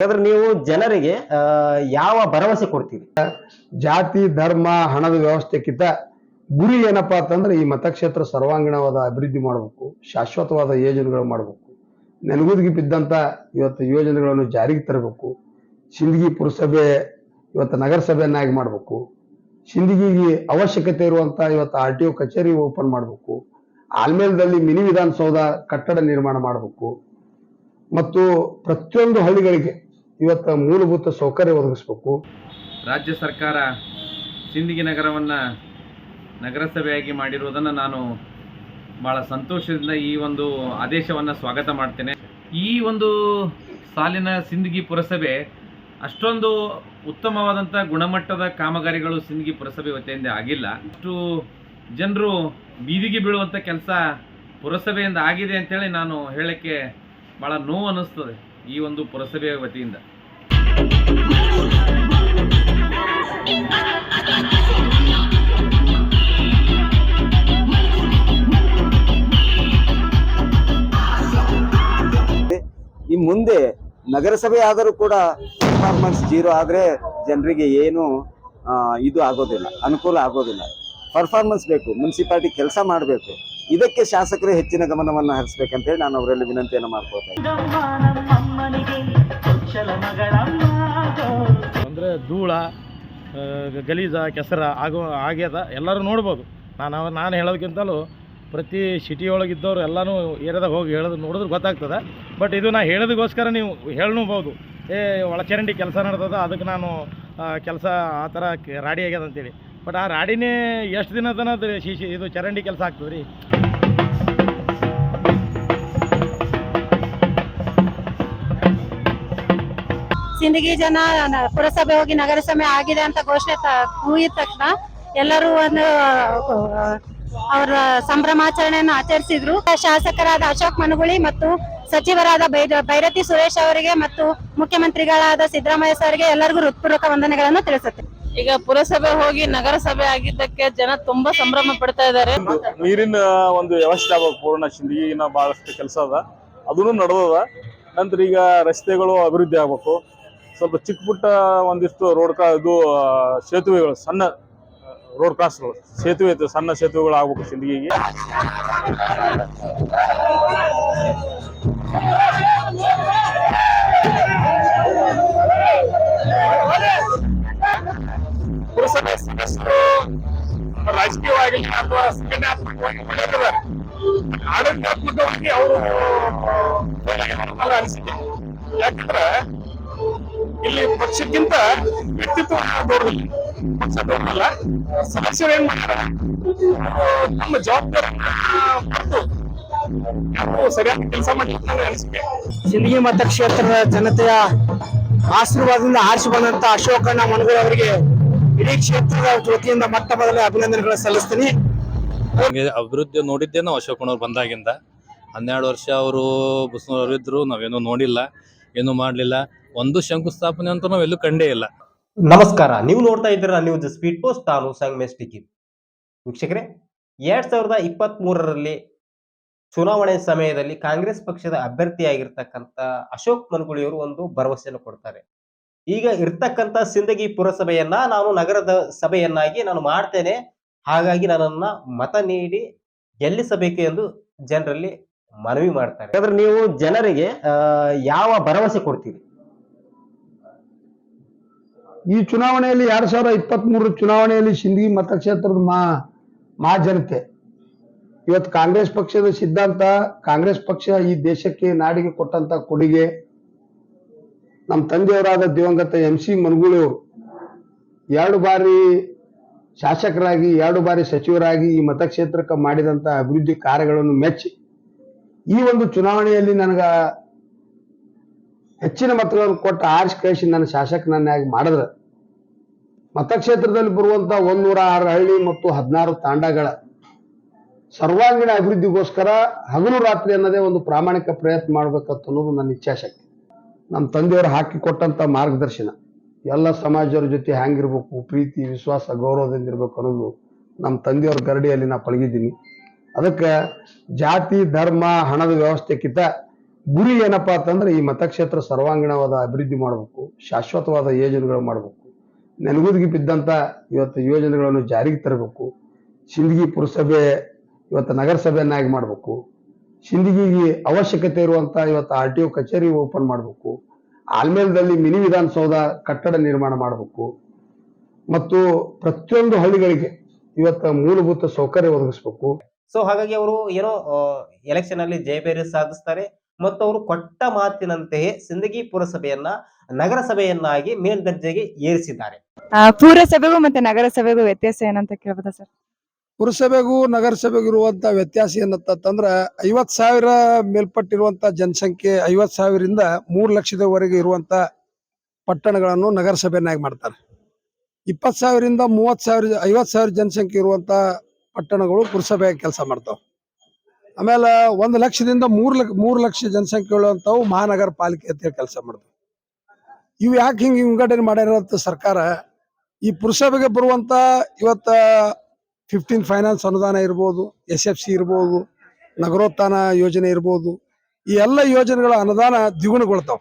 ಹಾಗಾದ್ರೆ ನೀವು ಜನರಿಗೆ ಯಾವ ಭರವಸೆ ಕೊಡ್ತೀರಿ? ಜಾತಿ, ಧರ್ಮ, ಹಣದ ವ್ಯವಸ್ಥೆಕ್ಕಿಂತ ಗುರಿ ಏನಪ್ಪಾ ಅಂತಂದ್ರೆ ಈ ಮತಕ್ಷೇತ್ರ ಸರ್ವಾಂಗೀಣವಾದ ಅಭಿವೃದ್ಧಿ ಮಾಡಬೇಕು, ಶಾಶ್ವತವಾದ ಯೋಜನೆಗಳು ಮಾಡಬೇಕು. ನೆನಗುದಿಗೆ ಬಿದ್ದಂತ ಇವತ್ತು ಯೋಜನೆಗಳನ್ನು ಜಾರಿಗೆ ತರಬೇಕು. ಸಿಂದಗಿ ಪುರಸಭೆ ಇವತ್ತು ನಗರಸಭೆಯನ್ನಾಗಿ ಮಾಡಬೇಕು. ಸಿಂದಗಿಗೆ ಅವಶ್ಯಕತೆ ಇರುವಂತ ಇವತ್ತು ಆರ್ ಟಿ ಒ ಕಚೇರಿ ಓಪನ್ ಮಾಡಬೇಕು. ಆಲ್ಮೇಲದಲ್ಲಿ ಮಿನಿ ವಿಧಾನಸೌಧ ಕಟ್ಟಡ ನಿರ್ಮಾಣ ಮಾಡಬೇಕು. ಮತ್ತು ಪ್ರತಿಯೊಂದು ಹಳ್ಳಿಗಳಿಗೆ ಇವತ್ತು ಮೂಲಭೂತ ಸೌಕರ್ಯ ಒದಗಿಸಬೇಕು. ರಾಜ್ಯ ಸರ್ಕಾರ ಸಿಂದಗಿ ನಗರವನ್ನು ನಗರಸಭೆಯಾಗಿ ಮಾಡಿರುವುದನ್ನು ನಾನು ಭಾಳ ಸಂತೋಷದಿಂದ ಈ ಒಂದು ಆದೇಶವನ್ನು ಸ್ವಾಗತ ಮಾಡ್ತೇನೆ. ಈ ಒಂದು ಸಾಲಿನ ಸಿಂದಗಿ ಪುರಸಭೆ ಅಷ್ಟೊಂದು ಉತ್ತಮವಾದಂಥ ಗುಣಮಟ್ಟದ ಕಾಮಗಾರಿಗಳು ಸಿಂದಗಿ ಪುರಸಭೆ ವತಿಯಿಂದ ಆಗಿಲ್ಲ. ಅಷ್ಟು ಜನರು ಬೀದಿಗೆ ಬೀಳುವಂಥ ಕೆಲಸ ಪುರಸಭೆಯಿಂದ ಆಗಿದೆ ಅಂತೇಳಿ ನಾನು ಹೇಳಕ್ಕೆ ಭಾಳ ನೋವು ಅನ್ನಿಸ್ತದೆ. ಈ ಒಂದು ಪುರಸಭೆಯ ವತಿಯಿಂದ. ಈ ಮುಂದೆ ನಗರಸಭೆ ಆದರೂ ಕೂಡ ಪರ್ಫಾರ್ಮೆನ್ಸ್ ಜೀರೋ ಆದರೆ ಜನರಿಗೆ ಏನು ಇದು ಆಗೋದಿಲ್ಲ, ಅನುಕೂಲ ಆಗೋದಿಲ್ಲ. ಪರ್ಫಾರ್ಮೆನ್ಸ್ ಬೇಕು ಮುನ್ಸಿಪಾಲ್ಟಿ ಕೆಲಸ ಮಾಡಬೇಕು. ಇದಕ್ಕೆ ಶಾಸಕರು ಹೆಚ್ಚಿನ ಗಮನವನ್ನು ಹರಿಸ್ಬೇಕಂತೇಳಿ ನಾನು ಅವರಲ್ಲಿ ವಿನಂತಿಯನ್ನು ಮಾಡ್ಕೊಳ್ತೇನೆ ಅಂದರೆ ಧೂಳ ಗಲೀಜ, ಕೆಸರ ಆಗೋ ಆಗ್ಯದ ಎಲ್ಲರೂ ನೋಡ್ಬೋದು. ನಾನು ನಾನು ಹೇಳೋದಕ್ಕಿಂತಲೂ ಪ್ರತಿ ಸಿಟಿ ಒಳಗಿದ್ದವ್ರು ಎಲ್ಲನೂ ಏರಿಯಾದಾಗ ಹೋಗಿ ಹೇಳೋದು ನೋಡಿದ್ರೆ ಗೊತ್ತಾಗ್ತದೆ. ಬಟ್ ಇದು ನಾ ಹೇಳೋದಕ್ಕೋಸ್ಕರ ನೀವು ಹೇಳ್ನೂಬೋದು. ಏ, ಒಳಚರಂಡಿ ಕೆಲಸ ನಡೆದದ, ಅದಕ್ಕೆ ನಾನು ಕೆಲಸ ಆ ಥರ ರಾಡಿ ಆಗ್ಯದ ಅಂತೇಳಿ. ಬಟ್ ಆ ರಾಡಿನೇ ಎಷ್ಟು ದಿನ ಶಿಶಿ ಇದು ಚರಂಡಿ ಕೆಲಸ ಆಗ್ತದೆ ರೀ ಸಿಂದಗಿ ಜನ ಪುರಸಭೆ ಹೋಗಿ ನಗರಸಭೆ ಆಗಿದೆ ಅಂತ ಘೋಷಣೆ ತ- ಕೂಗಿದ ತಕ್ಷಣ ಎಲ್ಲರೂ ಒಂದು ಅವರ ಸಂಭ್ರಮಾಚರಣೆಯನ್ನು ಆಚರಿಸಿದ್ರು. ಶಾಸಕರಾದ ಅಶೋಕ್ ಮನುಗುಳಿ ಮತ್ತು ಸಚಿವರಾದ ಭೈರತಿ ಸುರೇಶ್ ಅವರಿಗೆ ಮತ್ತು ಮುಖ್ಯಮಂತ್ರಿಗಳಾದ ಸಿದ್ದರಾಮಯ್ಯ ಸರ್ಗೆ ಎಲ್ಲರಿಗೂ ಹೃತ್ಪೂರ್ವಕ ವಂದನೆಗಳನ್ನು ತಿಳಿಸುತ್ತೆ. ಈಗ ಪುರಸಭೆ ಹೋಗಿ ನಗರಸಭೆ ಆಗಿದ್ದಕ್ಕೆ ಜನ ತುಂಬಾ ಸಂಭ್ರಮ ಪಡ್ತಾ ಇದ್ದಾರೆ. ನೀರಿನ ಒಂದು ವ್ಯವಸ್ಥೆ ಆಗಬೇಕು ಪೂರ್ಣ ಸಿಂದಗಿನ ಬಹಳಷ್ಟು ಕೆಲಸ ಅದ. ಅದನ್ನು ನಡೆದದ. ನಂತರ ಈಗ ರಸ್ತೆಗಳು ಅಭಿವೃದ್ಧಿ ಆಗ್ಬೇಕು. ಸ್ವಲ್ಪ ಚಿಕ್ಕ ಪುಟ್ಟ ಒಂದಿಷ್ಟು ರೋಡ್ ಕ್ರಾ ಇದು ಸೇತುವೆಗಳು, ಸಣ್ಣ ರೋಡ್ ಕ್ರಾಸ್ಗಳು ಸೇತುವೆ ಐತೆ ಸಣ್ಣ ಸೇತುವೆಗಳು ಆಗ್ಬೇಕು ಸಿಂದಗಿಗೆ. ರಾಜಕೀಯವಾಗಿ ಅಥವಾ ಸಂಘಟನಾತ್ಮಕವಾಗಿ ಆಡಳಿತಾತ್ಮಕವಾಗಿ ಅವರು ಅನಿಸಿದೆ ಯಾಕಂದ್ರೆ ಇಲ್ಲಿ ಪಕ್ಷಕ್ಕಿಂತ ವ್ಯಕ್ತಿತ್ವ ದೊಡ್ಡದು. ಪಕ್ಷ ದೊಡ್ಡಲ್ಲ ಸದಸ್ಯರು ಏನ್ ಮಾಡ್ತಾರೆ? ನಮ್ಮ ಜವಾಬ್ದಾರಿ ಯಾರು ಸರಿಯಾದ ಕೆಲಸ ಅನಿಸಿಕೆ. ಸಿಂದಗಿ ಮತಕ್ಷೇತ್ರದ ಜನತೆಯ ಆಶೀರ್ವಾದದಿಂದ ಆರಿಸಿ ಬಂದಂತ ಅಶೋಕಣ್ಣ ಮನಗೂರು ಅವರಿಗೆ ಇಡೀ ಕ್ಷೇತ್ರದ ವತಿಯಿಂದ ಮೊಟ್ಟ ಮೊದಲ ಅಭಿನಂದನೆಗಳನ್ನ ಸಲ್ಲಿಸ್ತೀನಿ ಅಭಿವೃದ್ಧಿ ನೋಡಿದ್ದೇ ನಾವು ಅಶೋಕನವ್ರು ಬಂದಾಗಿಂದ. ಹನ್ನೆರಡು ವರ್ಷ ಅವರು ಬಸ್ನವ್ರು ಇದ್ರು ನಾವೇನು ನೋಡಿಲ್ಲ ಏನು ಮಾಡಲಿಲ್ಲ. ಒಂದು ಶಂಕುಸ್ಥಾಪನೆ ಅಂತ ನಾವು ಎಲ್ಲೂ ಕಂಡೇ ಇಲ್ಲ. ನಮಸ್ಕಾರ ನೀವು ನೋಡ್ತಾ ಇದ್ದೀರಾ ನ್ಯೂಸ್ ಸ್ಪೀಡ್ ಪೋಸ್ಟ್ ತಾನು ಸಂಗಮೇಶ್ ಟಿಕಿ ವೀಕ್ಷಕರೇ ಎರಡ್ ಸಾವಿರದ ಇಪ್ಪತ್ತ್ ಮೂರರಲ್ಲಿ ಚುನಾವಣೆ ಸಮಯದಲ್ಲಿ ಕಾಂಗ್ರೆಸ್ ಪಕ್ಷದ ಅಭ್ಯರ್ಥಿಯಾಗಿರ್ತಕ್ಕಂಥ ಅಶೋಕ್ ಮನ್ಗುಳಿಯವರು ಒಂದು ಭರವಸೆಯನ್ನು ಕೊಡ್ತಾರೆ. ಈಗ ಇರ್ತಕ್ಕಂಥ ಸಿಂದಗಿ ಪುರಸಭೆಯನ್ನ ನಾನು ನಗರದ ಸಭೆಯನ್ನಾಗಿ ನಾನು ಮಾಡ್ತೇನೆ. ಹಾಗಾಗಿ ನನ್ನನ್ನ ಮತ ನೀಡಿ ಗೆಲ್ಲಿಸಬೇಕು ಎಂದು ಜನರಲ್ಲಿ ಮನವಿ ಮಾಡ್ತಾರೆ. ಯಾಕಂದ್ರೆ ನೀವು ಜನರಿಗೆ ಆ, ಯಾವ ಭರವಸೆ ಕೊಡ್ತೀರಿ? ಈ ಚುನಾವಣೆಯಲ್ಲಿ ಎರಡ್ ಸಾವಿರದ ಇಪ್ಪತ್ತ್ ಮೂರರ ಚುನಾವಣೆಯಲ್ಲಿ ಸಿಂದಗಿ ಮತಕ್ಷೇತ್ರದ ಮಾ ಮಾ ಜನತೆ. ಇವತ್ತು ಕಾಂಗ್ರೆಸ್ ಪಕ್ಷದ ಸಿದ್ಧಾಂತ, ಕಾಂಗ್ರೆಸ್ ಪಕ್ಷ ಈ ದೇಶಕ್ಕೆ ನಾಡಿಗೆ ಕೊಟ್ಟಂತ ಕೊಡುಗೆ. ನಮ್ಮ ತಂದೆಯವರಾದ ದಿವಂಗತ ಎಂ ಸಿ ಮನಗುಳಿಯವರು ಎರಡು ಬಾರಿ ಶಾಸಕರಾಗಿ, ಎರಡು ಬಾರಿ ಸಚಿವರಾಗಿ ಈ ಮತಕ್ಷೇತ್ರಕ್ಕೆ ಮಾಡಿದಂತ ಅಭಿವೃದ್ಧಿ ಕಾರ್ಯಗಳನ್ನು ಮೆಚ್ಚಿ. ಈ ಒಂದು ಚುನಾವಣೆಯಲ್ಲಿ ನನಗ ಹೆಚ್ಚಿನ ಮತಗಳನ್ನು ಕೊಟ್ಟ ಆರಿಸಿ ಕಳಿಸಿ ನನ್ನ ಶಾಸಕನನ್ನಾಗಿ ಮಾಡಿದ್ರೆ. ಮತಕ್ಷೇತ್ರದಲ್ಲಿ ಬರುವಂತ ಒಂದೂರ ಆರು ಹಳ್ಳಿ ಮತ್ತು ಹದಿನಾರು ತಾಂಡಗಳ ಸರ್ವಾಂಗೀಣ ಅಭಿವೃದ್ಧಿಗೋಸ್ಕರ ಹಗಲು ರಾತ್ರಿ ಅನ್ನೋದೇ ಒಂದು ಪ್ರಾಮಾಣಿಕ ಪ್ರಯತ್ನ ಮಾಡ್ಬೇಕಂತ ಅನ್ನೋದು ನನ್ನ ಇಚ್ಛಾಶಕ್ತಿ. ನಮ್ಮ ತಂದೆಯವರು ಹಾಕಿಕೊಟ್ಟಂತ ಮಾರ್ಗದರ್ಶನ. ಎಲ್ಲ ಸಮಾಜದವ್ರ ಜೊತೆ ಹ್ಯಾಂಗಿರ್ಬೇಕು, ಪ್ರೀತಿ, ವಿಶ್ವಾಸ ಗೌರವದಿಂದ ಇರ್ಬೇಕು ಅನ್ನೋದು ನಮ್ಮ ತಂದೆಯವ್ರ ಗರಡಿಯಲ್ಲಿ ನಾ ಪಳಗಿದ್ದೀನಿ. ಅದಕ್ಕೆ ಜಾತಿ, ಧರ್ಮ, ಹಣದ ವ್ಯವಸ್ಥೆಕ್ಕಿಂತ ಗುರಿ ಏನಪ್ಪಾ ಅಂತಂದ್ರೆ ಈ ಮತಕ್ಷೇತ್ರ ಸರ್ವಾಂಗೀಣವಾದ ಅಭಿವೃದ್ಧಿ ಮಾಡಬೇಕು, ಶಾಶ್ವತವಾದ ಯೋಜನೆಗಳು ಮಾಡಬೇಕು. ನೆನಗುದಿಗೆ ಬಿದ್ದಂತ ಇವತ್ತು ಯೋಜನೆಗಳನ್ನು ಜಾರಿಗೆ ತರಬೇಕು. ಸಿಂದಗಿ ಪುರಸಭೆ ಇವತ್ತು ನಗರಸಭೆಯನ್ನಾಗಿ ಮಾಡಬೇಕು. ಸಿಂದಗಿಗೆ ಅವಶ್ಯಕತೆ ಇರುವಂತ ಇವತ್ತು ಆರ್ ಟಿ ಒ ಕಚೇರಿ ಓಪನ್ ಮಾಡಬೇಕು. ಆಲ್ಮೇಲದಲ್ಲಿ ಮಿನಿ ವಿಧಾನಸೌಧ ಕಟ್ಟಡ ನಿರ್ಮಾಣ ಮಾಡಬೇಕು. ಮತ್ತು ಪ್ರತಿಯೊಂದು ಹಳ್ಳಿಗಳಿಗೆ ಇವತ್ತು ಮೂಲಭೂತ ಸೌಕರ್ಯ ಒದಗಿಸ್ಬೇಕು. ಸೊ ಹಾಗಾಗಿ ಅವರು ಏನೋ ಎಲೆಕ್ಷನ್ ಅಲ್ಲಿ ಜಯಬೇರಿ ಸಾಧಿಸ್ತಾರೆ. ಮತ್ತು ಅವರು ಕೊಟ್ಟ ಮಾತಿನಂತೆಯೇ ಸಿಂದಗಿ ಪುರಸಭೆಯನ್ನ ನಗರಸಭೆಯನ್ನಾಗಿ ಮೇಲ್ದರ್ಜೆಗೆ ಏರಿಸಿದ್ದಾರೆ. ಪುರಸಭೆಗೂ ಮತ್ತೆ ನಗರಸಭೆಗೂ ವ್ಯತ್ಯಾಸ ಏನಂತ ಕೇಳ್ಬೋದಾ ಸರ್? ಪುರಸಭೆಗೂ ನಗರಸಭೆಗೂ ಇರುವಂತ ವ್ಯತ್ಯಾಸ ಏನಂತಂದ್ರೆ ಐವತ್ ಸಾವಿರ ಮೇಲ್ಪಟ್ಟಿರುವಂತ ಜನಸಂಖ್ಯೆ ಐವತ್ ಸಾವಿರದಿಂದ ಮೂರು ಲಕ್ಷದವರೆಗೆ ಇರುವಂತ ಪಟ್ಟಣಗಳನ್ನು ನಗರಸಭೆಯನ್ನಾಗಿ ಮಾಡ್ತಾರೆ. ಇಪ್ಪತ್ ಸಾವಿರದಿಂದ ಮೂವತ್ ಸಾವಿರ ಐವತ್ ಸಾವಿರ ಜನಸಂಖ್ಯೆ ಇರುವಂತ ಪಟ್ಟಣಗಳು ಪುರಸಭೆಯಾಗಿ ಕೆಲಸ ಮಾಡ್ತಾವ. ಆಮೇಲೆ ಒಂದು ಲಕ್ಷದಿಂದ ಮೂರು ಲಕ್ಷ ಮೂರು ಲಕ್ಷ ಜನಸಂಖ್ಯೆ ಉಳ್ಳಂತವು ಮಹಾನಗರ ಪಾಲಿಕೆ ಅಂತ ಕೆಲಸ ಮಾಡ್ತಾವ. ಇವು ಯಾಕೆ ಹಿಂಗೆ ವಿಂಗಡಣೆ ಮಾಡಿರೋಂಥ ಸರ್ಕಾರ, ಈ ಪುರಸಭೆಗೆ ಬರುವಂತ ಇವತ್ತ ಫಿಫ್ಟೀನ್ ಫೈನಾನ್ಸ್ ಅನುದಾನ ಇರ್ಬೋದು ಎಸ್ ಎಫ್ ಸಿ ಇರ್ಬೋದು, ನಗರೋತ್ಥಾನ ಯೋಜನೆ ಇರ್ಬೋದು, ಈ ಎಲ್ಲ ಯೋಜನೆಗಳ ಅನುದಾನ ದ್ವಿಗುಣಗೊಳ್ತಾವ.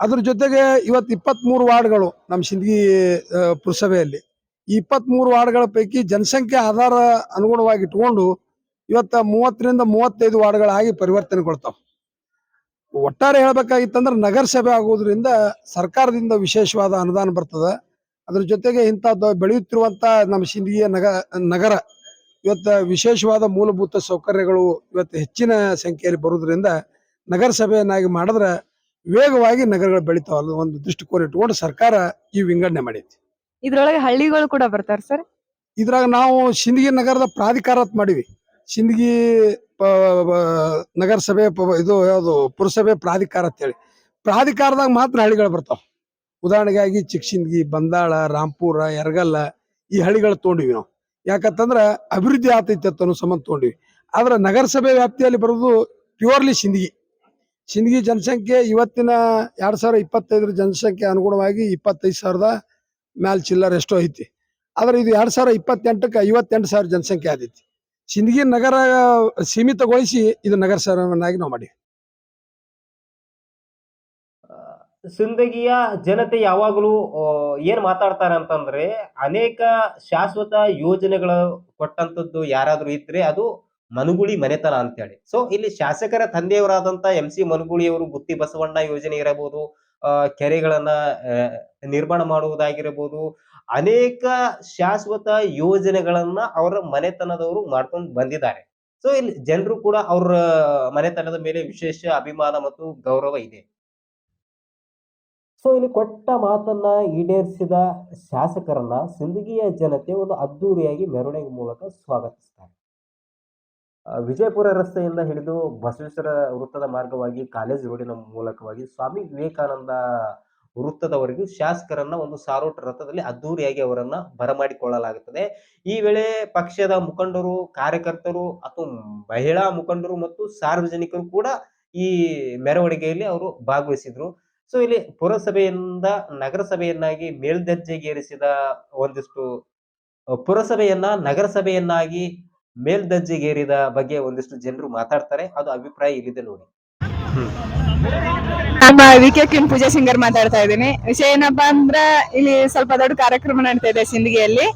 ಅದ್ರ ಜೊತೆಗೆ ಇವತ್ತು ಇಪ್ಪತ್ಮೂರು ವಾರ್ಡ್ಗಳು ನಮ್ಮ ಸಿಂದಗಿ ಪುರಸಭೆಯಲ್ಲಿ, ಈ ಇಪ್ಪತ್ಮೂರು ವಾರ್ಡ್ಗಳ ಪೈಕಿ ಜನಸಂಖ್ಯೆ ಆಧಾರ ಅನುಗುಣವಾಗಿ ಇಟ್ಕೊಂಡು ಇವತ್ತ ಮೂವತ್ತರಿಂದ ಮೂವತ್ತೈದು ವಾರ್ಡ್ಗಳಾಗಿ ಪರಿವರ್ತನೆಗೊಳ್ತಾವ. ಒಟ್ಟಾರೆ ಹೇಳ್ಬೇಕಾಗಿತ್ತಂದ್ರೆ ನಗರಸಭೆ ಆಗೋದ್ರಿಂದ ಸರ್ಕಾರದಿಂದ ವಿಶೇಷವಾದ ಅನುದಾನ ಬರ್ತದೆ. ಅದ್ರ ಜೊತೆಗೆ ಇಂಥದ್ದು ಬೆಳೆಯುತ್ತಿರುವಂತ ನಮ್ಮ ಸಿಂಧಿಯ ನಗ ನಗರ ಇವತ್ತು ವಿಶೇಷವಾದ ಮೂಲಭೂತ ಸೌಕರ್ಯಗಳು ಇವತ್ತು ಹೆಚ್ಚಿನ ಸಂಖ್ಯೆಯಲ್ಲಿ ಬರುವುದರಿಂದ ನಗರಸಭೆಯನ್ನಾಗಿ ಮಾಡಿದ್ರೆ ವೇಗವಾಗಿ ನಗರಗಳು ಬೆಳಿತಾವ ಒಂದು ದೃಷ್ಟಿಕೋನ ಇಟ್ಕೊಂಡು ಸರ್ಕಾರ ಈ ವಿಂಗಡಣೆ ಮಾಡೈತಿ ಇದ್ರೊಳಗೆ ಹಳ್ಳಿಗಳು ಕೂಡ ಬರ್ತಾರೆ ಸರ್? ಇದ್ರಾಗ ನಾವು ಸಿಂದಗಿ ನಗರದ ಪ್ರಾಧಿಕಾರ ಅಂತ ಮಾಡಿವಿ. ಸಿಂದಗಿ ನಗರಸಭೆ ಇದು ಯಾವುದು ಪುರಸಭೆ ಪ್ರಾಧಿಕಾರ ಅಂತೇಳಿ. ಪ್ರಾಧಿಕಾರದಾಗ ಮಾತ್ರ ಹಳ್ಳಿಗಳು ಬರ್ತಾವ. ಉದಾಹರಣೆಗಾಗಿ ಚಿಕ್ಕಸಿಂದಗಿ ಬಂದಾಳ, ರಾಂಪುರ ಎರಗಲ್ಲ ಈ ಹಳ್ಳಿಗಳು ತೊಗೊಂಡಿವಿ ನಾವು. ಯಾಕಂತಂದ್ರ ಅಭಿವೃದ್ಧಿ ಆತೈತೆ ಅಂತ ಸಂಬಂಧ ತೊಗೊಂಡಿವಿ. ಆದ್ರೆ ನಗರಸಭೆ ವ್ಯಾಪ್ತಿಯಲ್ಲಿ ಬರೋದು ಪ್ಯೂರ್ಲಿ ಸಿಂದಗಿ ಸಿಂದಗಿ ಜನಸಂಖ್ಯೆ ಇವತ್ತಿನ ಎರಡು ಸಾವಿರ ಇಪ್ಪತ್ತೈದರ ಜನಸಂಖ್ಯೆ ಅನುಗುಣವಾಗಿ ಇಪ್ಪತ್ತೈದು ಸಾವಿರದ ಮ್ಯಾಲ್ ಚಿಲ್ಲರ್ ಎಷ್ಟೋ ಐತಿ. ಆದ್ರೆ ಇದು ಎರಡ್ ಸಾವಿರ ಇಪ್ಪತ್ತೆಂಟಕ್ಕೆ ಐವತ್ತೆಂಟು ಸಾವಿರ ಜನಸಂಖ್ಯೆ ಆದೈತಿ. ಸಿಂದಗಿ ನಗರ ಸೀಮಿತಗೊಳಿಸಿ ಇದು ನಗರ ಸರವನ್ನಾಗಿ ನಾವು ಮಾಡಿ ಸಿಂದಗಿಯ ಜನತೆ ಯಾವಾಗಲೂ ಏನ್ ಮಾತಾಡ್ತಾರೆ ಅಂತಂದ್ರೆ, ಅನೇಕ ಶಾಶ್ವತ ಯೋಜನೆಗಳು ಕೊಟ್ಟಂತದ್ದು ಯಾರಾದ್ರೂ ಇದ್ರೆ ಅದು ಮನುಗುಳಿ ಮನೆತನ ಅಂತೇಳಿ. ಸೊ ಇಲ್ಲಿ ಶಾಸಕರ ತಂದೆಯವರಾದಂತ ಎಂ ಸಿ ಮನುಗುಳಿ ಅವರು ಗುತ್ತಿ ಬಸವಣ್ಣ ಯೋಜನೆ ಇರಬಹುದು ಕೆರೆಗಳನ್ನ ನಿರ್ಮಾಣ ಮಾಡುವುದಾಗಿರಬಹುದು ಅನೇಕ ಶಾಶ್ವತ ಯೋಜನೆಗಳನ್ನ ಅವರ ಮನೆತನದವರು ಮಾಡ್ಕೊಂಡು ಬಂದಿದ್ದಾರೆ. ಸೊ ಇಲ್ಲಿ ಜನರು ಕೂಡ ಅವ್ರ ಮನೆತನದ ಮೇಲೆ ವಿಶೇಷ ಅಭಿಮಾನ ಮತ್ತು ಗೌರವ ಇದೆ. ಸೊ ಇಲ್ಲಿ ಕೊಟ್ಟ ಮಾತನ್ನ ಈಡೇರಿಸಿದ ಶಾಸಕರನ್ನ ಸಿಂಧಗಿಯ ಜನತೆ ಒಂದು ಅದ್ದೂರಿಯಾಗಿ ಮೆರವಣಿಗೆ ಮೂಲಕ ಸ್ವಾಗತಿಸ್ತಾರೆ. ವಿಜಯಪುರ ರಸ್ತೆಯಿಂದ ಹಿಡಿದು ಬಸವೇಶ್ವರ ವೃತ್ತದ ಮಾರ್ಗವಾಗಿ ಕಾಲೇಜ್ ರೋಡಿನ ಮೂಲಕವಾಗಿ ಸ್ವಾಮಿ ವಿವೇಕಾನಂದ ವೃತ್ತದವರೆಗೂ ಶಾಸಕರನ್ನ ಒಂದು ಸಾರೋಟ ರಥದಲ್ಲಿ ಅದ್ದೂರಿಯಾಗಿ ಅವರನ್ನ ಬರಮಾಡಿಕೊಳ್ಳಲಾಗುತ್ತದೆ. ಈ ವೇಳೆ ಪಕ್ಷದ ಮುಖಂಡರು, ಕಾರ್ಯಕರ್ತರು ಅಥವಾ ಮಹಿಳಾ ಮುಖಂಡರು ಮತ್ತು ಸಾರ್ವಜನಿಕರು ಕೂಡ ಈ ಮೆರವಣಿಗೆಯಲ್ಲಿ ಅವರು ಭಾಗವಹಿಸಿದ್ರು. ಸೊ ಇಲ್ಲಿ ಪುರಸಭೆಯಿಂದ ನಗರಸಭೆಯನ್ನಾಗಿ ಮೇಲ್ದರ್ಜೆಗೇರಿಸಿದ ಒಂದಿಷ್ಟು, ಪುರಸಭೆಯನ್ನ ನಗರಸಭೆಯನ್ನಾಗಿ ಮೇಲ್ದರ್ಜೆಗೇರಿದ ಬಗ್ಗೆ ಒಂದಿಷ್ಟು ಜನರು ಮಾತಾಡ್ತಾರೆ. ಅದು ಅಭಿಪ್ರಾಯ ಇಲ್ಲಿದೆ ನೋಡಿ. ನಮ್ಮ ವಿ ಕೆ ಕಿನ್ ಪೂಜಾ ಸಿಂಗರ್ ಮಾತಾಡ್ತಾ ಇದ್ದೀನಿ. ವಿಷಯ ಏನಪ್ಪಾ ಅಂದ್ರ ಇಲ್ಲಿ ಸ್ವಲ್ಪ ದೊಡ್ಡ ಕಾರ್ಯಕ್ರಮ ನಡೀತಾ ಇದೆ ಸಿಂದಗಿಯಲ್ಲಿ.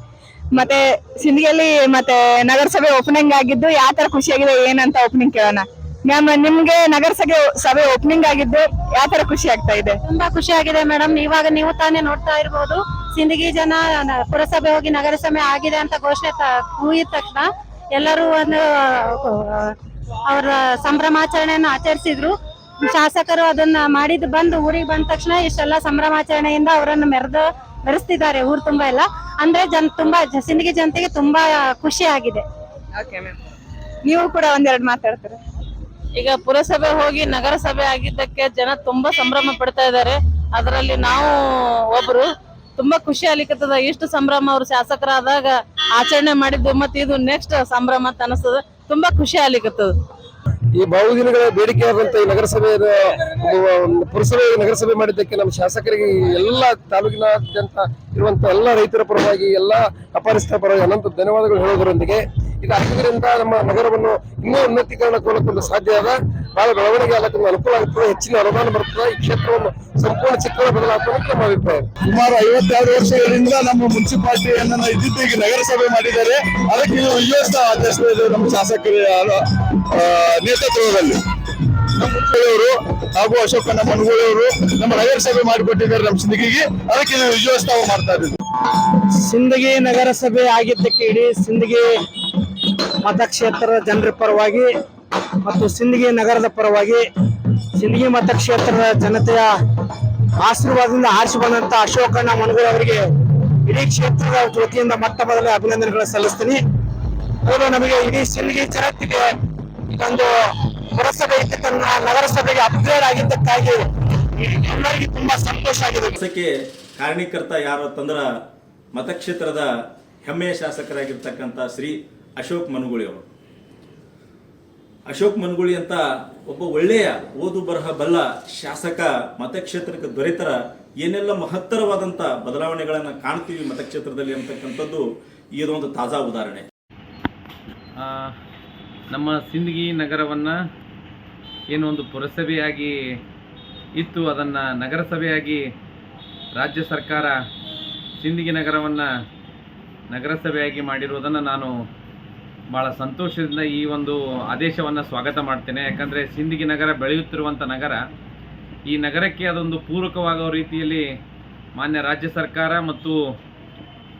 ಮತ್ತೆ ಸಿಂದಗಿಯಲ್ಲಿ ಮತ್ತೆ ನಗರಸಭೆ ಓಪನಿಂಗ್ ಆಗಿದ್ದು ಯಾವ ತರ ಖುಷಿಯಾಗಿದೆ ಏನಂತ ಓಪನಿಂಗ್ ಕೇಳೋಣ. ಮ್ಯಾಮ್ ನಿಮ್ಗೆ ನಗರಸಭೆ ಸಭೆ ಓಪನಿಂಗ್ ಆಗಿದ್ದು ಯಾವ ತರ ಖುಷಿ ಆಗ್ತಾ ಇದೆ? ತುಂಬಾ ಖುಷಿ ಆಗಿದೆ ಮೇಡಮ್. ಇವಾಗ ನೀವು ತಾನೇ ನೋಡ್ತಾ ಇರ್ಬೋದು, ಸಿಂದಗಿ ಜನ ಪುರಸಭೆ ಹೋಗಿ ನಗರಸಭೆ ಆಗಿದೆ ಅಂತ ಘೋಷಣೆ ಕೂಗಿದ ತಕ್ಷಣ ಎಲ್ಲರೂ ಒಂದು ಅವರ ಸಂಭ್ರಮಾಚರಣೆಯನ್ನು ಆಚರಿಸಿದ್ರು. ಶಾಸಕರು ಅದನ್ನ ಮಾಡಿದ್ ಬಂದು ಊರಿಗೆ ಬಂದ ತಕ್ಷಣ ಇಷ್ಟೆಲ್ಲ ಸಂಭ್ರಮಾಚರಣೆಯಿಂದ ಅವರನ್ನು ಮೆರೆದು ಮೆರೆಸ್ತಿದ್ದಾರೆ. ಊರ್ ತುಂಬಾ ಎಲ್ಲ. ಅಂದ್ರೆ ಜನ್ ತುಂಬಾ ಸಿಂದಗಿ ಜನತೆಗೆ ತುಂಬಾ ಖುಷಿ ಆಗಿದೆ. ನೀವು ಕೂಡ ಒಂದೆರಡು ಮಾತಾಡ್ತೀರಾ. ಈಗ ಪುರಸಭೆ ಹೋಗಿ ನಗರಸಭೆ ಆಗಿದ್ದಕ್ಕೆ ಜನ ತುಂಬಾ ಸಂಭ್ರಮ ಪಡ್ತಾ ಇದ್ದಾರೆ. ಅದರಲ್ಲಿ ನಾವು ಒಬ್ರು ತುಂಬಾ ಖುಷಿ ಆಗ್ಲಿಕ್ಕತ್ತದ ಇಷ್ಟು ಸಂಭ್ರಮ ಅವ್ರು ಶಾಸಕರಾದಾಗ ಆಚರಣೆ ಮಾಡಿದ್ದು. ಮತ್ತೆ ಇದು ನೆಕ್ಸ್ಟ್ ಸಂಭ್ರಮ ಅಂತ ಅನಿಸ್ತದ. ತುಂಬಾ ಖುಷಿ ಆಗ್ಲಿಕ್ಕತ್ತದ ಈ ಬಹುದಿನಗಳ ಬೇಡಿಕೆಯಾದಂತ ಈ ನಗರಸಭೆಯ ಪುರಸಭೆ, ನಗರಸಭೆ ಮಾಡಿದ್ದಕ್ಕೆ ನಮ್ಮ ಶಾಸಕರಿಗೆ ಎಲ್ಲ ತಾಲೂಕಿನಾದ್ಯಂತ ಇರುವಂತ ಎಲ್ಲ ರೈತರ ಪರವಾಗಿ, ಎಲ್ಲ ಅಪಾರಿಸ್ತ ಪರವಾಗಿ ಅನಂತ ಧನ್ಯವಾದಗಳು ಹೇಳೋದರೊಂದಿಗೆ ಇದು ಹಾಕಿದ್ರಿಂದ ನಮ್ಮ ನಗರವನ್ನು ಇನ್ನೂ ಉನ್ನತೀಕರಣ ಉನ್ನತೀಕರಣಗೊಳ್ಳಲು ಸಾಧ್ಯ ಅದ. ಬಹಳ ಬೆಳವಣಿಗೆ ಆಗಕ್ಕೆ ಅನುಕೂಲ ಆಗ್ತದೆ. ಹೆಚ್ಚಿನ ಅನುದಾನ ಬರ್ತದೆ. ಈ ಕ್ಷೇತ್ರವನ್ನು ಸಂಪೂರ್ಣ ಚಿತ್ರಣ ಬದಲಾಗ್ತದೆ ಅಂತ ನಮ್ಮ ಅಭಿಪ್ರಾಯ. ಸುಮಾರು ಐವತ್ತೆರಡು ವರ್ಷಗಳಿಂದ ನಮ್ಮ ಮುನ್ಸಿಪಾಲಿಟಿಯನ್ನ ಇದ್ದಿದ್ದು ಈಗ ನಗರಸಭೆ ಮಾಡಿದ್ದಾರೆ. ಅದಕ್ಕೆ ಇದು ವಿಜಯೋತ್ಸವ ಆಚರಿಸ್ತಾ ಇದ್ದೇವೆ ನಮ್ಮ ಶಾಸಕರ ಆ, ನೇತೃತ್ವದಲ್ಲಿ. ನಮ್ಮ ಮುಖ್ಯವರು ಹಾಗೂ ನಮ್ಮ ಮನಗೂಳಿಯವರು ನಮ್ಮ ನಗರಸಭೆ ಮಾಡಿಕೊಟ್ಟಿದ್ದಾರೆ ನಮ್ಮ ಸಿಂದಗಿಗೆ. ಅದಕ್ಕೆ ನೀವು ವಿಜಯೋತ್ಸವ ಮಾಡ್ತಾ ಇದ್ದೀವಿ. ಸಿಂದಗಿ ನಗರಸಭೆ ಆಗಿದ್ದಕ್ಕೆ ಇಡೀ ಸಿಂದಗಿ ಮತಕ್ಷೇತ್ರದ ಜನರ ಪರವಾಗಿ ಮತ್ತು ಸಿಂದಗಿ ನಗರದ ಪರವಾಗಿ ಸಿಂದಗಿ ಮತಕ್ಷೇತ್ರದ ಜನತೆಯ ಆಶೀರ್ವಾದದಿಂದ ಆರಿಸಿ ಬಂದಂತ ಅಶೋಕಣ್ಣ ಮನಗೂರ್ ಅವರಿಗೆ ಇಡೀ ಕ್ಷೇತ್ರದ ವತಿಯಿಂದ ಮೊಟ್ಟ ಮೊದಲ ಅಭಿನಂದನೆಗಳು ಸಲ್ಲಿಸ್ತೀನಿ. ಅವರು ನಮಗೆ ಇಡೀ ಸಿಂದಗಿ ಜನತೆಗೆ ಇದೊಂದು ಪುರಸಭೆ ನಗರಸಭೆಗೆ ಅಪ್ಗ್ರೇಡ್ ಆಗಿದ್ದಕ್ಕಾಗಿ ಎಲ್ಲರಿಗೂ ತುಂಬಾ ಸಂತೋಷ ಆಗಿದೆ. ಕಾರಣೀಕರ್ತ ಯಾರು ತಂದ್ರ ಮತಕ್ಷೇತ್ರದ ಹೆಮ್ಮೆಯ ಶಾಸಕರಾಗಿರ್ತಕ್ಕಂಥ ಶ್ರೀ ಅಶೋಕ್ ಮನುಗುಳಿ ಅವರು. ಅಶೋಕ್ ಮನ್ಗುಳಿ ಅಂತ ಒಬ್ಬ ಒಳ್ಳೆಯ ಓದು ಬರಹ ಬಲ್ಲ ಶಾಸಕ, ಮತಕ್ಷೇತ್ರಕ್ಕೆ ದೊರೆತರ, ಏನೆಲ್ಲ ಮಹತ್ತರವಾದಂಥ ಬದಲಾವಣೆಗಳನ್ನು ಕಾಣ್ತೀವಿ ಮತಕ್ಷೇತ್ರದಲ್ಲಿ ಅಂತಕ್ಕಂಥದ್ದು ಇದೊಂದು ತಾಜಾ ಉದಾಹರಣೆ. ನಮ್ಮ ಸಿಂದಗಿ ನಗರವನ್ನು ಏನು ಒಂದು ಪುರಸಭೆಯಾಗಿ ಇತ್ತು, ಅದನ್ನು ನಗರಸಭೆಯಾಗಿ ರಾಜ್ಯ ಸರ್ಕಾರ ಸಿಂದಗಿ ನಗರವನ್ನು ನಗರಸಭೆಯಾಗಿ ಮಾಡಿರುವುದನ್ನು ನಾನು ಭಾಳ ಸಂತೋಷದಿಂದ ಈ ಒಂದು ಆದೇಶವನ್ನು ಸ್ವಾಗತ ಮಾಡ್ತೇನೆ. ಯಾಕಂದರೆ ಸಿಂದಗಿ ನಗರ ಬೆಳೆಯುತ್ತಿರುವಂಥ ನಗರ, ಈ ನಗರಕ್ಕೆ ಅದೊಂದು ಪೂರಕವಾಗೋ ರೀತಿಯಲ್ಲಿ ಮಾನ್ಯ ರಾಜ್ಯ ಸರ್ಕಾರ ಮತ್ತು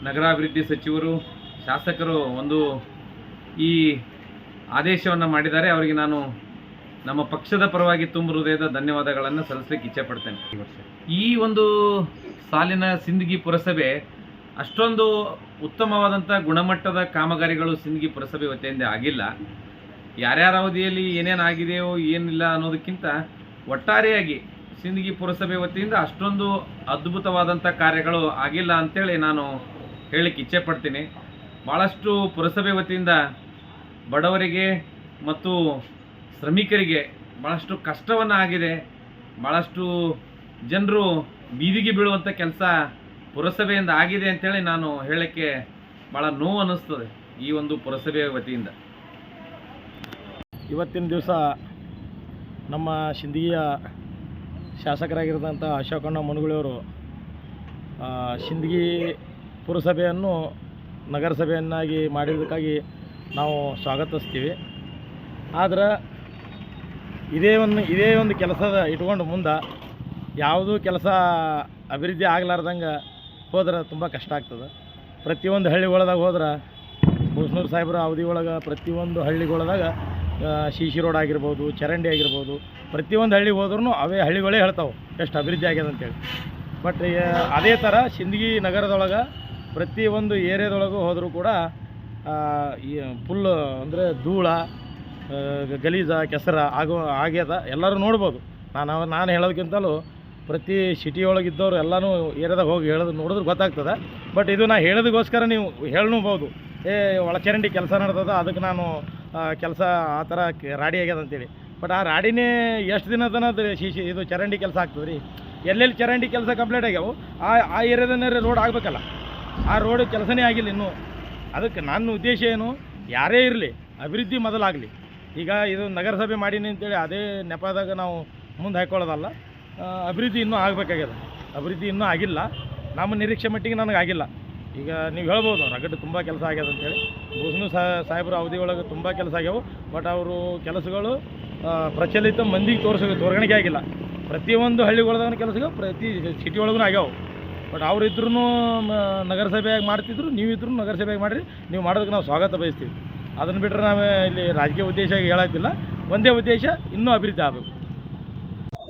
ನಗರಾಭಿವೃದ್ಧಿ ಸಚಿವರು, ಶಾಸಕರು ಒಂದು ಈ ಆದೇಶವನ್ನು ಮಾಡಿದ್ದಾರೆ. ಅವರಿಗೆ ನಾನು ನಮ್ಮ ಪಕ್ಷದ ಪರವಾಗಿ ತುಂಬ ಹೃದಯದ ಧನ್ಯವಾದಗಳನ್ನು ಸಲ್ಲಿಸಲಿಕ್ಕೆ ಇಚ್ಛೆಪಡ್ತೇನೆ ಈ ಒಂದು ಸಾಲಿನ ಸಿಂದಗಿ ಪುರಸಭೆ ಅಷ್ಟೊಂದು ಉತ್ತಮವಾದಂಥ ಗುಣಮಟ್ಟದ ಕಾಮಗಾರಿಗಳು ಸಿಂದಗಿ ಪುರಸಭೆ ವತಿಯಿಂದ ಆಗಿಲ್ಲ. ಯಾರ್ಯಾರ ಅವಧಿಯಲ್ಲಿ ಏನೇನು ಆಗಿದೆಯೋ ಏನಿಲ್ಲ ಅನ್ನೋದಕ್ಕಿಂತ ಒಟ್ಟಾರೆಯಾಗಿ ಸಿಂದಗಿ ಪುರಸಭೆ ವತಿಯಿಂದ ಅಷ್ಟೊಂದು ಅದ್ಭುತವಾದಂಥ ಕಾರ್ಯಗಳು ಆಗಿಲ್ಲ ಅಂತೇಳಿ ನಾನು ಹೇಳಲಿಕ್ಕೆ ಇಚ್ಛೆ ಪಡ್ತೀನಿ. ಭಾಳಷ್ಟು ಪುರಸಭೆ ವತಿಯಿಂದ ಬಡವರಿಗೆ ಮತ್ತು ಶ್ರಮಿಕರಿಗೆ ಭಾಳಷ್ಟು ಕಷ್ಟವನ್ನು ಆಗಿದೆ ಭಾಳಷ್ಟು ಜನರು ಬೀದಿಗೆ ಬೀಳುವಂಥ ಕೆಲಸ ಪುರಸಭೆಯಿಂದ ಆಗಿದೆ ಅಂತೇಳಿ ನಾನು ಹೇಳಕ್ಕೆ ಭಾಳ ನೋವು ಅನ್ನಿಸ್ತದೆ ಈ ಒಂದು ಪುರಸಭೆಯ ವತಿಯಿಂದ. ಇವತ್ತಿನ ದಿವಸ ನಮ್ಮ ಸಿಂದಗಿಯ ಶಾಸಕರಾಗಿರ್ತಂಥ ಅಶೋಕಣ್ಣ ಮನುಗುಳಿಯವರು ಸಿಂದಗಿ ಪುರಸಭೆಯನ್ನು ನಗರಸಭೆಯನ್ನಾಗಿ ಮಾಡಿದ್ದಕ್ಕಾಗಿ ನಾವು ಸ್ವಾಗತಿಸ್ತೀವಿ ಆದ್ರೆ ಇದೇ ಒಂದು ಇದೇ ಒಂದು ಕೆಲಸದ ಇಟ್ಕೊಂಡು ಮುಂದೆ ಯಾವುದೂ ಕೆಲಸ ಅಭಿವೃದ್ಧಿ ಆಗ್ಲಾರ್ದಂಗೆ ಹೋದ್ರೆ ತುಂಬ ಕಷ್ಟ ಆಗ್ತದೆ. ಪ್ರತಿಯೊಂದು ಹಳ್ಳಿ ಒಳದಾಗ ಹೋದ್ರೆ ಹುಸ್ನೂರು ಸಾಹೇಬ್ರ ಅವಧಿ ಒಳಗೆ ಪ್ರತಿಯೊಂದು ಹಳ್ಳಿಗಳದಾಗ ಸಿ ರೋಡ್ ಆಗಿರ್ಬೋದು, ಚರಂಡಿ ಆಗಿರ್ಬೋದು, ಪ್ರತಿಯೊಂದು ಹಳ್ಳಿ ಹೋದ್ರೂ ಅವೇ ಹಳ್ಳಿಗಳೇ ಹೇಳ್ತಾವೆ. ಎಷ್ಟು ಅಭಿವೃದ್ಧಿ ಆಗ್ಯದ ಅಂತೇಳಿ ಬಟ್ ಅದೇ ಥರ ಸಿಂದಗಿ ನಗರದೊಳಗೆ ಪ್ರತಿಯೊಂದು ಏರಿಯಾದೊಳಗೂ ಹೋದರೂ ಕೂಡ ಫುಲ್ ಅಂದರೆ ಧೂಳ ಗಲೀಜ, ಕೆಸರ ಆಗೋ, ಆಗ್ಯದ. ಎಲ್ಲರೂ ನೋಡ್ಬೋದು. ನಾನು ನಾನು ಹೇಳೋದಕ್ಕಿಂತಲೂ ಪ್ರತಿ ಸಿಟಿ ಒಳಗಿದ್ದವ್ರು ಎಲ್ಲನೂ ಏರಿಯಾದಾಗ ಹೋಗಿ ಹೇಳೋದು ನೋಡಿದ್ರೆ ಗೊತ್ತಾಗ್ತದೆ. ಬಟ್ ಇದು ನಾ ಹೇಳೋದಕ್ಕೋಸ್ಕರ ನೀವು ಹೇಳಬಹುದು ಏ ಒಳಚರಂಡಿ ಕೆಲಸ ನಡೆದದ ಅದಕ್ಕೆ ನಾನು ಕೆಲಸ ಆ ಥರ ರಾಡಿ ಆಗ್ಯದ ಅಂತೇಳಿ. ಬಟ್ ಆ ರಾಡಿನೇ ಎಷ್ಟು ದಿನ ತನಕ ಶಿಶಿ ಇದು ಚರಂಡಿ ಕೆಲಸ ಆಗ್ತದೆ ರೀ ಎಲ್ಲೆಲ್ಲಿ ಚರಂಡಿ ಕೆಲಸ ಕಂಪ್ಲೀಟ್ ಆಗ್ಯಾವು? ಆ ಆ ಏರಿಯಾದನ್ನೇ ರೋಡ್ ಆಗಬೇಕಲ್ಲ. ಆ ರೋಡ್ ಕೆಲಸನೇ ಆಗಿಲ್ಲ ಇನ್ನೂ. ಅದಕ್ಕೆ ನನ್ನ ಉದ್ದೇಶ ಏನು? ಯಾರೇ ಇರಲಿ ಅಭಿವೃದ್ಧಿ ಮೊದಲಾಗಲಿ. ಈಗ ಇದು ನಗರಸಭೆ ಮಾಡೀನಿ ಅಂತೇಳಿ ಅದೇ ನೆಪದಾಗ ನಾವು ಮುಂದೆ ಹಾಕೊಳ್ಳೋದಲ್ಲ. ಆ, ಅಭಿವೃದ್ಧಿ ಇನ್ನೂ ಆಗಬೇಕಾಗ್ಯದ ಅಭಿವೃದ್ಧಿ ಇನ್ನೂ ಆಗಿಲ್ಲ. ನಮ್ಮ ನಿರೀಕ್ಷೆ ಮಟ್ಟಿಗೆ ನನಗೆ ಆಗಿಲ್ಲ. ಈಗ ನೀವು ಹೇಳ್ಬೋದು, ರಗಡ್ ತುಂಬ ಕೆಲಸ ಆಗ್ಯದ ಅಂತೇಳಿ ಬೂಸ್ನು ಸಾಹೇಬರ ಅವಧಿ ಒಳಗೆ ತುಂಬ ಕೆಲಸ ಆಗ್ಯಾವು. ಬಟ್ ಅವರು ಕೆಲಸಗಳು ಪ್ರಚಲಿತ ಮಂದಿಗೆ ತೋರಿಸೋ ತೋರ್ಗಣಿಕೆ ಆಗಿಲ್ಲ. ಪ್ರತಿಯೊಂದು ಹಳ್ಳಿಗಳದಾಗ ಕೆಲಸಗಳು ಪ್ರತಿ ಸಿಟಿ ಒಳಗೂ ಆಗ್ಯಾವು. ಬಟ್ ಅವರಿದ್ರೂ ನಗರಸಭೆಯಾಗಿ ಮಾಡ್ತಿದ್ರು. ನೀವಿದ್ರು ನಗರಸಭೆಯಾಗಿ ಮಾಡಿರಿ. ನೀವು ಮಾಡೋದಕ್ಕೆ ನಾವು ಸ್ವಾಗತ ಬಯಸ್ತೀವಿ. ಅದನ್ನು ಬಿಟ್ಟರೆ ನಾವು ಇಲ್ಲಿ ರಾಜಕೀಯ ಉದ್ದೇಶ ಹೇಳತ್ತಿಲ್ಲ ಒಂದೇ ಉದ್ದೇಶ, ಇನ್ನೂ ಅಭಿವೃದ್ಧಿ ಆಗಬೇಕು.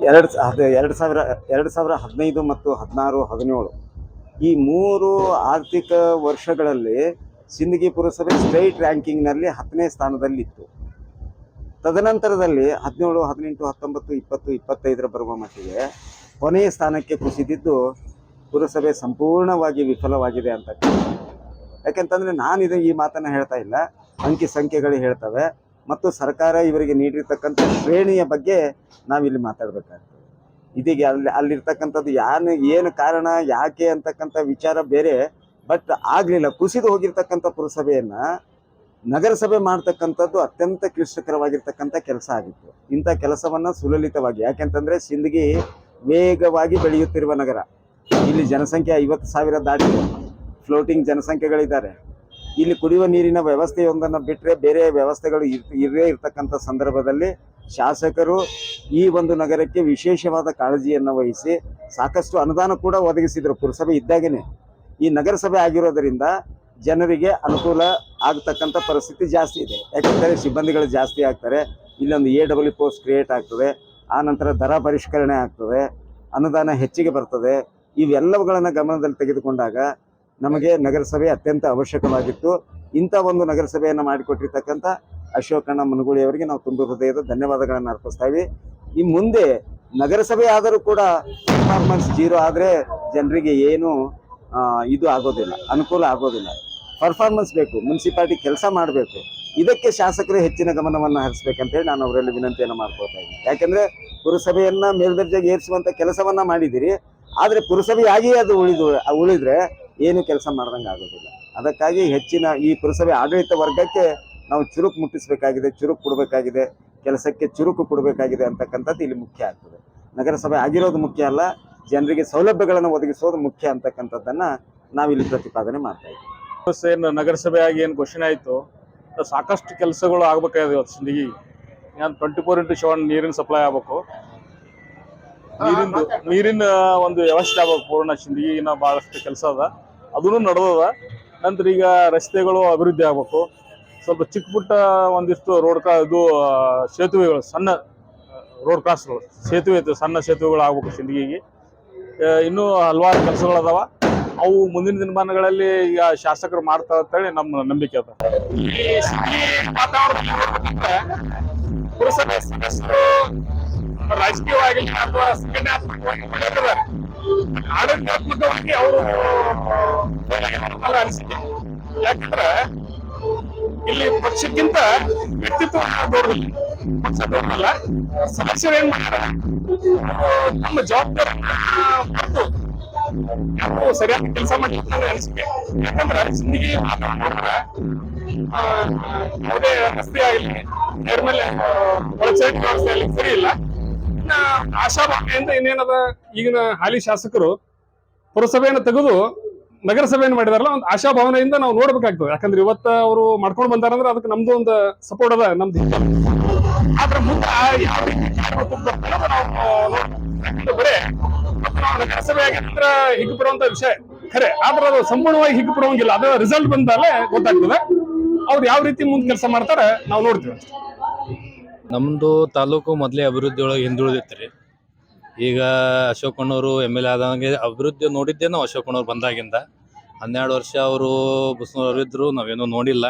ಎರಡು ಎರಡು ಸಾವಿರ ಎರಡು ಸಾವಿರ ಹದಿನೈದು ಮತ್ತು ಹದಿನಾರು, ಹದಿನೇಳು. ಈ ಮೂರು ಆರ್ಥಿಕ ವರ್ಷಗಳಲ್ಲಿ ಸಿಂದಗಿ ಪುರಸಭೆ ಸ್ಟೇಟ್ ರ್ಯಾಂಕಿಂಗ್ನಲ್ಲಿ ಹತ್ತನೇ ಸ್ಥಾನದಲ್ಲಿತ್ತು. ತದನಂತರದಲ್ಲಿ ಹದಿನೇಳು, ಹದಿನೆಂಟು, ಹತ್ತೊಂಬತ್ತು, ಇಪ್ಪತ್ತು, ಇಪ್ಪತ್ತೈದರ ಬರುವ ಮಟ್ಟಿಗೆ ಕೊನೆಯ ಸ್ಥಾನಕ್ಕೆ ಕುಸಿದಿದ್ದು ಪುರಸಭೆ ಸಂಪೂರ್ಣವಾಗಿ ವಿಫಲವಾಗಿದೆ ಅಂತ ಯಾಕೆಂತಂದರೆ ನಾನು ಇದು ಈ ಮಾತನ್ನು ಹೇಳ್ತಾ ಇಲ್ಲ. ಅಂಕಿ ಸಂಖ್ಯೆಗಳು ಹೇಳ್ತವೆ. ಮತ್ತು ಸರ್ಕಾರ ಇವರಿಗೆ ನೀಡಿರ್ತಕ್ಕಂಥ ಶ್ರೇಣಿಯ ಬಗ್ಗೆ ನಾವಿಲ್ಲಿ ಮಾತಾಡಬೇಕಾಗ್ತದೆ. ಇದೀಗ ಅಲ್ಲಿ ಅಲ್ಲಿರ್ತಕ್ಕಂಥದ್ದು ಯಾರು ಏನು ಕಾರಣ, ಯಾಕೆ ಅಂತಕ್ಕಂಥ ವಿಚಾರ ಬೇರೆ, ಬಟ್ ಆಗಲಿಲ್ಲ. ಕುಸಿದು ಹೋಗಿರ್ತಕ್ಕಂಥ ಪುರಸಭೆಯನ್ನು ನಗರಸಭೆ ಮಾಡ್ತಕ್ಕಂಥದ್ದು ಅತ್ಯಂತ ಕ್ಲಿಷ್ಟಕರವಾಗಿರ್ತಕ್ಕಂಥ ಕೆಲಸ ಆಗಿತ್ತು. ಇಂಥ ಕೆಲಸವನ್ನ ಸುಲಲಿತವಾಗಿ, ಯಾಕೆಂತಂದ್ರೆ ಸಿಂದಗಿ ವೇಗವಾಗಿ ಬೆಳೆಯುತ್ತಿರುವ ನಗರ. ಇಲ್ಲಿ ಜನಸಂಖ್ಯೆ ಐವತ್ತು ಸಾವಿರ ಫ್ಲೋಟಿಂಗ್ ಜನಸಂಖ್ಯೆಗಳಿದ್ದಾರೆ. ಇಲ್ಲಿ ಕುಡಿಯುವ ನೀರಿನ ವ್ಯವಸ್ಥೆಯೊಂದನ್ನು ಬಿಟ್ಟರೆ ಬೇರೆ ವ್ಯವಸ್ಥೆಗಳು ಇರ್- ಇರತಕ್ಕಂಥ ಸಂದರ್ಭದಲ್ಲಿ ಶಾಸಕರು ಈ ಒಂದು ನಗರಕ್ಕೆ ವಿಶೇಷವಾದ ಕಾಳಜಿಯನ್ನು ವಹಿಸಿ ಸಾಕಷ್ಟು ಅನುದಾನ ಕೂಡ ಒದಗಿಸಿದರು ಪುರಸಭೆ ಇದ್ದಾಗೇನೆ. ಈ ನಗರಸಭೆ ಆಗಿರೋದರಿಂದ ಜನರಿಗೆ ಅನುಕೂಲ ಆಗತಕ್ಕಂಥ ಪರಿಸ್ಥಿತಿ ಜಾಸ್ತಿ ಇದೆ. ಯಾಕಂದರೆ ಸಿಬ್ಬಂದಿಗಳು ಜಾಸ್ತಿ ಆಗ್ತಾರೆ. ಇಲ್ಲೊಂದು ಎ ಡಬ್ಲ್ಯೂ ಪೋಸ್ಟ್ ಕ್ರಿಯೇಟ್ ಆಗ್ತದೆ. ಆ ನಂತರ ದರ ಪರಿಷ್ಕರಣೆ ಆಗ್ತದೆ. ಅನುದಾನ ಹೆಚ್ಚಿಗೆ ಬರ್ತದೆ. ಇವೆಲ್ಲವುಗಳನ್ನು ಗಮನದಲ್ಲಿ ತೆಗೆದುಕೊಂಡಾಗ ನಮಗೆ ನಗರಸಭೆ ಅತ್ಯಂತ ಅವಶ್ಯಕವಾಗಿತ್ತು. ಇಂಥ ಒಂದು ನಗರಸಭೆಯನ್ನು ಮಾಡಿಕೊಟ್ಟಿರ್ತಕ್ಕಂಥ ಅಶೋಕಣ್ಣ ಮನಗೂಳಿ ಅವರಿಗೆ ನಾವು ತುಂಬ ಹೃದಯದ ಧನ್ಯವಾದಗಳನ್ನು ಅರ್ಪಿಸ್ತಾವೆ ಈ ಮುಂದೆ ನಗರಸಭೆ ಆದರೂ ಕೂಡ ಪರ್ಫಾರ್ಮೆನ್ಸ್ ಜೀರೋ ಆದರೆ ಜನರಿಗೆ ಏನು ಇದು ಆಗೋದಿಲ್ಲ, ಅನುಕೂಲ ಆಗೋದಿಲ್ಲ. ಪರ್ಫಾರ್ಮೆನ್ಸ್ ಬೇಕು ಮುನ್ಸಿಪಾಲ್ಟಿ ಕೆಲಸ ಮಾಡಬೇಕು. ಇದಕ್ಕೆ ಶಾಸಕರು ಹೆಚ್ಚಿನ ಗಮನವನ್ನು ಹರಿಸ್ಬೇಕಂತೇಳಿ ನಾನು ಅವರಲ್ಲಿ ವಿನಂತಿಯನ್ನು ಮಾಡ್ಕೊಳ್ತಾ ಇದ್ದೀನಿ ಯಾಕೆಂದರೆ ಪುರಸಭೆಯನ್ನು ಮೇಲ್ದರ್ಜೆಗೆ ಏರಿಸುವಂಥ ಕೆಲಸವನ್ನು ಮಾಡಿದ್ದೀರಿ. ಆದರೆ ಪುರಸಭೆಯಾಗಿಯೇ ಅದು ಉಳಿದು, ಉಳಿದ್ರೆ ಏನು ಕೆಲಸ ಮಾಡ್ದಂಗೆ ಆಗೋದಿಲ್ಲ. ಅದಕ್ಕಾಗಿ ಹೆಚ್ಚಿನ ಈ ಪುರಸಭೆ ಆಡಳಿತ ವರ್ಗಕ್ಕೆ ನಾವು ಚುರುಕು ಮುಟ್ಟಿಸಬೇಕಾಗಿದೆ ಚುರುಕು ಕೊಡಬೇಕಾಗಿದೆ ಕೆಲಸಕ್ಕೆ ಚುರುಕು ಕೊಡಬೇಕಾಗಿದೆ ಅಂತಕ್ಕಂಥದ್ದು ಇಲ್ಲಿ ಮುಖ್ಯ ಆಗ್ತದೆ. ನಗರಸಭೆ ಆಗಿರೋದು ಮುಖ್ಯ ಅಲ್ಲ ಜನರಿಗೆ ಸೌಲಭ್ಯಗಳನ್ನು ಒದಗಿಸೋದು ಮುಖ್ಯ ಅಂತಕ್ಕಂಥದ್ದನ್ನ ನಾವಿಲ್ಲಿ ಪ್ರತಿಪಾದನೆ ಮಾಡ್ತಾ ಇದ್ದೀವಿ. ಏನು ಆಗಿ ಏನು ಘೋಷಣೆ ಆಯಿತು? ಸಾಕಷ್ಟು ಕೆಲಸಗಳು ಆಗ್ಬೇಕಾಗಿದೆ ಇವತ್ತು ಸಿಂದಗಿ. ಏನು ಟ್ವೆಂಟಿ ಫೋರ್ ಇಂಟು ಸೆವೆನ್ ನೀರಿನ ಸಪ್ಲೈ ಆಗಬೇಕು. ನೀರಿಂದು ನೀರಿನ ಒಂದು ವ್ಯವಸ್ಥೆ ಆಗ್ಬೇಕು ಪೂರ್ಣ ಸಿಂದಗಿನ ಭಾಳಷ್ಟು ಕೆಲಸ ಅದ. ಅದೂ ನಡೆದದ. ನಂತರ ಈಗ ರಸ್ತೆಗಳು ಅಭಿವೃದ್ಧಿ ಆಗಬೇಕು. ಸ್ವಲ್ಪ ಚಿಕ್ಕ ಪುಟ್ಟ ಒಂದಿಷ್ಟು ರೋಡ್ ಕ್ರಾ ಇದು ಸೇತುವೆಗಳು ಸಣ್ಣ ರೋಡ್ ಕ್ರಾಸ್ಗಳು ಸೇತುವೆ ಐತೆ, ಸಣ್ಣ ಸೇತುವೆಗಳು ಆಗ್ಬೇಕು ಸಿಂದಗಿಗೆ. ಆ, ಇನ್ನೂ ಹಲವಾರು ಕೆಲಸಗಳದಾವ. ಅವು ಮುಂದಿನ ದಿನಮಾನಗಳಲ್ಲಿ ಈಗ ಶಾಸಕರು ಮಾಡ್ತಾರೆ ಅಂತೇಳಿ ನಮ್ಮ ನಂಬಿಕೆ ಅದ. ಪುರಸಭೆ ಸದಸ್ಯರು ರಾಜಕೀಯವಾಗಿ ಅಥವಾ ಸಂಘಟನಾತ್ಮಕವಾಗಿ ಆಡಳಿತಾತ್ಮಕವಾಗಿ ಅವರು ಅನಿಸಿದೆ ಯಾಕಂದ್ರೆ ಇಲ್ಲಿ ಪಕ್ಷಕ್ಕಿಂತ ವ್ಯಕ್ತಿತ್ವ ದೊಡ್ಡದಿಲ್ಲ ಪಕ್ಷ ದೊಡ್ಡಲ್ಲ ಸದಸ್ಯರು ಏನ್ ಅವ್ರು ನಮ್ಮ ಜವಾಬ್ದಾರಿ ಮರೆತು ಯಾರು ಸರಿಯಾದ ಕೆಲಸ ಮಾಡಿ ಅನಿಸಿಕೆ. ಯಾಕಂದ್ರೆ ಜಿಂದಗಿ ಮಾತಾಡ್ಕೊಂಡ್ರೆ ಯಾವುದೇ ರಸ್ತೆ ಆಗಲಿ ನೈರ್ಮಲ್ಯ ಒಳಚರಂಡಿ ವ್ಯವಸ್ಥೆ ಆಗಲಿ ಸರಿ ಇಲ್ಲ. ಇನ್ನ ಆಶಾಭಾವನೆಯಿಂದ ಇನ್ನೇನದ ಈಗಿನ ಹಾಲಿ ಶಾಸಕರು ಪುರಸಭೆಯನ್ನು ತೆಗೆದು ನಗರಸಭೆಯನ್ನು ಮಾಡಿದಾರಲ್ಲ, ಒಂದು ಆಶಾಭಾವನೆಯಿಂದ ನಾವು ನೋಡ್ಬೇಕಾಗ್ತದೆ. ಯಾಕಂದ್ರೆ ಇವತ್ತ ಅವರು ಮಾಡ್ಕೊಂಡು ಬಂದಾರಂದ್ರೆ ಅದಕ್ಕೆ ನಮ್ದು ಒಂದು ಸಪೋರ್ಟ್ ಅದ, ನಮ್ದು ಆದ್ರೆ ಮುಂದೆ ಯಾವ ನಾವು ನಗರಸಭೆ ಆಗಿದ್ರೆ ಹಿಗ್ಗು ಪಡುವಂತ ವಿಷಯ. ಖರೆ, ಆದ್ರೆ ಅದು ಸಂಪೂರ್ಣವಾಗಿ ಹಿಗ್ಗು ಪಡುವಂಗಿಲ್ಲ ಅದು ರಿಸಲ್ಟ್ ಬಂದಾಗಲೇ ಗೊತ್ತಾಗ್ತದೆ. ಅವ್ರು ಯಾವ ರೀತಿ ಮುಂದೆ ಕೆಲಸ ಮಾಡ್ತಾರೆ, ನಾವು ನೋಡ್ತೀವಿ. ನಮ್ಮದು ತಾಲೂಕು ಮೊದಲೇ ಅಭಿವೃದ್ಧಿ ಒಳಗೆ ಹಿಂದುಳಿದಿತ್ತು ರೀ. ಈಗ ಅಶೋಕಣ್ಣವರು ಎಂ ಎಲ್ ಎ ಆದಂಗೆ ಅಭಿವೃದ್ಧಿ ನೋಡಿದ್ದೇ ನಾವು ಬಂದಾಗಿಂದ. ಹನ್ನೆರಡು ವರ್ಷ ಅವರು ಬಸ್ನವ್ರು ಇದ್ದರು ನಾವೇನೂ ನೋಡಿಲ್ಲ,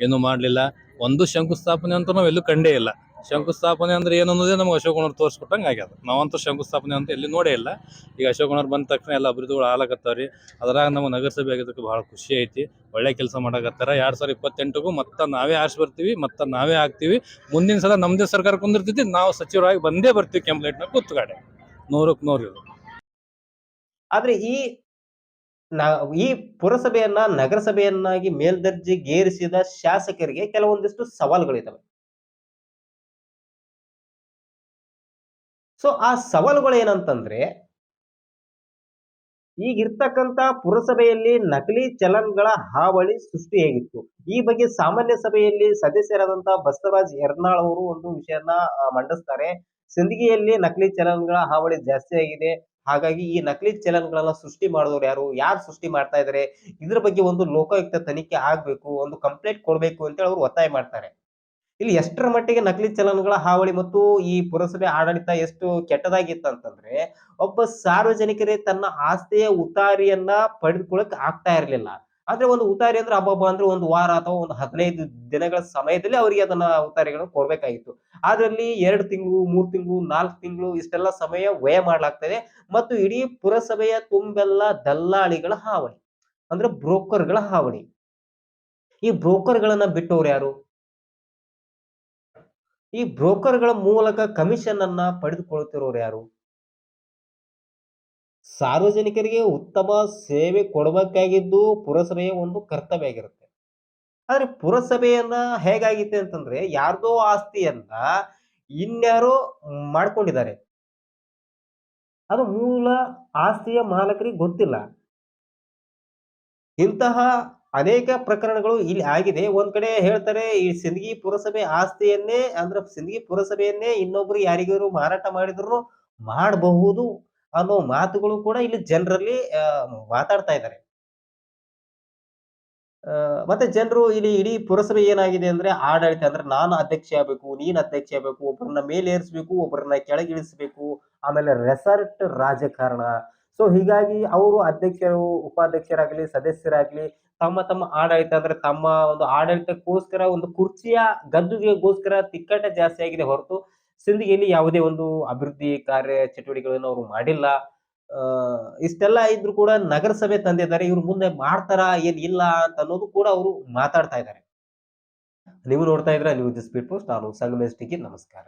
ಏನೂ ಮಾಡಲಿಲ್ಲ. ಒಂದು ಶಂಕುಸ್ಥಾಪನೆ ಅಂತೂ ನಾವು ಎಲ್ಲೂ ಕಂಡೇ ಇಲ್ಲ. ಶಂಕುಸ್ಥಾಪನೆ ಅಂದ್ರೆ ಏನು ಅನ್ನೋದೇ ನಮ್ಗೆ ಅಶೋಕಣ್ಣವ್ರು ತೋರಿಸ್ಕೊಟ್ಟಂಗೆ ಆಗ್ಯದ. ನಾವಂತೂ ಶಂಕುಸ್ಥಾಪನೆ ಅಂತ ಎಲ್ಲಿ ನೋಡೇ ಇಲ್ಲ. ಈಗ ಅಶೋಕಣ್ಣವ್ರು ಬಂದ ತಕ್ಷಣ ಎಲ್ಲ ಅಭಿವೃದ್ಧಿಗಳು ಆಲಕತ್ತಾವ ರೀ ಅದ್ರಾಗ ನಮ್ಮ ನಗರಸಭೆ ಆಗಿದ್ದಕ್ಕೆ ಭಾಳ ಖುಷಿ ಐತಿ. ಒಳ್ಳೆ ಕೆಲಸ ಮಾಡಕತ್ತಾರ. ಎರಡು ಸಾವಿರ ಇಪ್ಪತ್ತೆಂಟಗೂ ಮತ್ತೆ ನಾವೇ ಆರ್ಸಿ ಬರ್ತೀವಿ, ಮತ್ತೆ ನಾವೇ ಆಗ್ತೀವಿ. ಮುಂದಿನ ಸಲ ನಮ್ಮದೇ ಸರ್ಕಾರ ಕುಂದಿರ್ತೈತಿ, ನಾವು ಸಚಿವರಾಗಿ ಬಂದೇ ಬರ್ತೀವಿ ಕೆಂಪ್ಲೇಟ್ನ ಕೂತ್ಗಾಡೆ. ನೂರಕ್ಕೆ ನೂರು ಆದ್ರೆ ಈ ಈ ಪುರಸಭೆಯನ್ನ, ನಗರಸಭೆಯನ್ನಾಗಿ ಮೇಲ್ದರ್ಜೆಗೇರಿಸಿದ ಶಾಸಕರಿಗೆ ಕೆಲವೊಂದಿಷ್ಟು ಸವಾಲುಗಳಿದಾವೆ. ಸೊ ಆ ಸವಾಲುಗಳು ಏನಂತಂದ್ರೆ ಈಗಿರ್ತಕ್ಕಂತ ಪುರಸಭೆಯಲ್ಲಿ ನಕಲಿ ಚಲನ್ಗಳ ಹಾವಳಿ ಸೃಷ್ಟಿಯಾಗಿತ್ತು ಈ ಬಗ್ಗೆ ಸಾಮಾನ್ಯ ಸಭೆಯಲ್ಲಿ ಸದಸ್ಯರಾದಂತಹ ಬಸವರಾಜ್ ಎರ್ನಾಳ್ ಅವರು ಒಂದು ವಿಷಯನ ಮಂಡಿಸ್ತಾರೆ. ಸಿಂದಗಿಯಲ್ಲಿ ನಕಲಿ ಚಲನ್ಗಳ ಹಾವಳಿ ಜಾಸ್ತಿ ಆಗಿದೆ. ಹಾಗಾಗಿ ಈ ನಕಲಿ ಚಲನ್ಗಳನ್ನ ಸೃಷ್ಟಿ ಮಾಡಿದವರು ಯಾರು? ಯಾರು ಸೃಷ್ಟಿ ಮಾಡ್ತಾ ಇದಾರೆ? ಇದ್ರ ಬಗ್ಗೆ ಒಂದು ಲೋಕಾಯುಕ್ತ ತನಿಖೆ ಆಗ್ಬೇಕು, ಒಂದು ಕಂಪ್ಲೇಂಟ್ ಕೊಡ್ಬೇಕು ಅಂತೇಳಿ ಅವ್ರು ಒತ್ತಾಯ ಮಾಡ್ತಾರೆ. ಇಲ್ಲಿ ಎಷ್ಟರ ಮಟ್ಟಿಗೆ ನಕಲಿ ಚಲನ್ಗಳ ಹಾವಳಿ ಮತ್ತು ಈ ಪುರಸಭೆ ಆಡಳಿತ ಎಷ್ಟು ಕೆಟ್ಟದಾಗಿತ್ತಂತಂದ್ರೆ ಒಬ್ಬ ಸಾರ್ವಜನಿಕರೇ ತನ್ನ ಆಸ್ತಿಯ ಉತಾರಿಯನ್ನ ಪಡೆದುಕೊಳ್ಳಕ್ ಆಗ್ತಾ ಇರಲಿಲ್ಲ. ಆದ್ರೆ ಒಂದು ಉತಾರಿ ಅಂದ್ರೆ ಹಬ್ಬ ಅಂದ್ರೆ ಒಂದು ವಾರ ಅಥವಾ ಒಂದು ಹದಿನೈದು ದಿನಗಳ ಸಮಯದಲ್ಲಿ ಅವರಿಗೆ ಅದನ್ನ ಉತಾರಿಗಳನ್ನು ಕೊಡ್ಬೇಕಾಗಿತ್ತು. ಅದರಲ್ಲಿ ಎರಡು ತಿಂಗಳು, ಮೂರ್ ತಿಂಗಳು, ನಾಲ್ಕು ತಿಂಗಳು ಇಷ್ಟೆಲ್ಲ ಸಮಯ ವ್ಯಯ ಮಾಡ್ಲಾಗ್ತದೆ ಮತ್ತು ಇಡೀ ಪುರಸಭೆಯ ತುಂಬೆಲ್ಲ ದಲ್ಲಾಳಿಗಳ ಹಾವಳಿ, ಅಂದ್ರೆ ಬ್ರೋಕರ್ಗಳ ಹಾವಳಿ. ಈ ಬ್ರೋಕರ್ಗಳನ್ನ ಬಿಟ್ಟವ್ರು ಯಾರು? ಈ ಬ್ರೋಕರ್ಗಳ ಮೂಲಕ ಕಮಿಷನ್ ಅನ್ನ ಪಡೆದುಕೊಳ್ಳುತ್ತಿರೋರು ಯಾರು? ಸಾರ್ವಜನಿಕರಿಗೆ ಉತ್ತಮ ಸೇವೆ ಕೊಡಬೇಕಾಗಿದ್ದು ಪುರಸಭೆಯ ಒಂದು ಕರ್ತವ್ಯ ಆಗಿರುತ್ತೆ ಆದ್ರೆ ಪುರಸಭೆಯನ್ನ ಹೇಗಾಗಿತ್ತೆ ಅಂತಂದ್ರೆ ಯಾರ್ದೋ ಆಸ್ತಿಯನ್ನ ಇನ್ಯಾರೋ ಮಾಡ್ಕೊಂಡಿದ್ದಾರೆ. ಅದು ಮೂಲ ಆಸ್ತಿಯ ಮಾಲಕರಿಗೆ ಗೊತ್ತಿಲ್ಲ. ಇಂತಹ ಅನೇಕ ಪ್ರಕರಣಗಳು ಇಲ್ಲಿ ಆಗಿದೆ. ಒಂದ್ ಕಡೆ ಹೇಳ್ತಾರೆ ಈ ಸಿಂದಗಿ ಪುರಸಭೆ ಆಸ್ತಿಯನ್ನೇ ಅಂದ್ರೆ ಸಿಂದಗಿ ಪುರಸಭೆಯನ್ನೇ ಇನ್ನೊಬ್ರು ಯಾರಿಗಾರು ಮಾರಾಟ ಮಾಡಿದ್ರು ಮಾಡಬಹುದು ಅನ್ನೋ ಮಾತುಗಳು ಕೂಡ ಇಲ್ಲಿ ಜನರಲ್ಲಿ ಮಾತಾಡ್ತಾ ಇದ್ದಾರೆ. ಮತ್ತೆ ಜನರು ಇಲ್ಲಿ ಇಡೀ ಪುರಸಭೆ ಏನಾಗಿದೆ ಅಂದ್ರೆ ಆಡಳಿತ ಅಂದ್ರೆ ನಾನು ಅಧ್ಯಕ್ಷ ಆಗ್ಬೇಕು, ನೀನ್ ಅಧ್ಯಕ್ಷ ಆಗ್ಬೇಕು ಒಬ್ಬರನ್ನ ಮೇಲೇರಿಸ್ಬೇಕು ಒಬ್ಬರನ್ನ ಕೆಳಗಿಳಿಸ್ಬೇಕು ಆಮೇಲೆ ರೆಸಾರ್ಟ್ ರಾಜಕಾರಣ. ಸೊ ಹೀಗಾಗಿ ಅವರು ಅಧ್ಯಕ್ಷರು, ಉಪಾಧ್ಯಕ್ಷರಾಗ್ಲಿ, ಸದಸ್ಯರಾಗ್ಲಿ ತಮ್ಮ ತಮ್ಮ ಆಡಳಿತ ಅಂದ್ರೆ ತಮ್ಮ ಒಂದು ಆಡಳಿತಕ್ಕೋಸ್ಕರ ಒಂದು ಕುರ್ಚಿಯ ಗದ್ದುಗೆಗೋಸ್ಕರ ತಿಕ್ಕಟ ಜಾಸ್ತಿ ಆಗಿದೆ ಹೊರತು ಸಿಂಧಿಗೆಯಲ್ಲಿ ಯಾವುದೇ ಒಂದು ಅಭಿವೃದ್ಧಿ ಕಾರ್ಯ ಚಟುವಟಿಕೆಗಳನ್ನು ಅವರು ಮಾಡಿಲ್ಲ. ಇಷ್ಟೆಲ್ಲ ಇದ್ರು ಕೂಡ ನಗರಸಭೆ ತಂದಿದ್ದಾರೆ. ಇವ್ರು ಮುಂದೆ ಮಾಡ್ತಾರ, ಏನ್ ಇಲ್ಲ ಅಂತ ಅನ್ನೋದು ಕೂಡ ಅವರು ಮಾತಾಡ್ತಾ ಇದ್ದಾರೆ. ನೀವು ನೋಡ್ತಾ ಇದ್ರೆ ನ್ಯೂಸ್ ಸ್ಪೀಡ್ ಪೋಸ್ಟ್. ನಾನು ಸಂಗಮೇಶ್ ಟಿಕೆ ನಮಸ್ಕಾರ.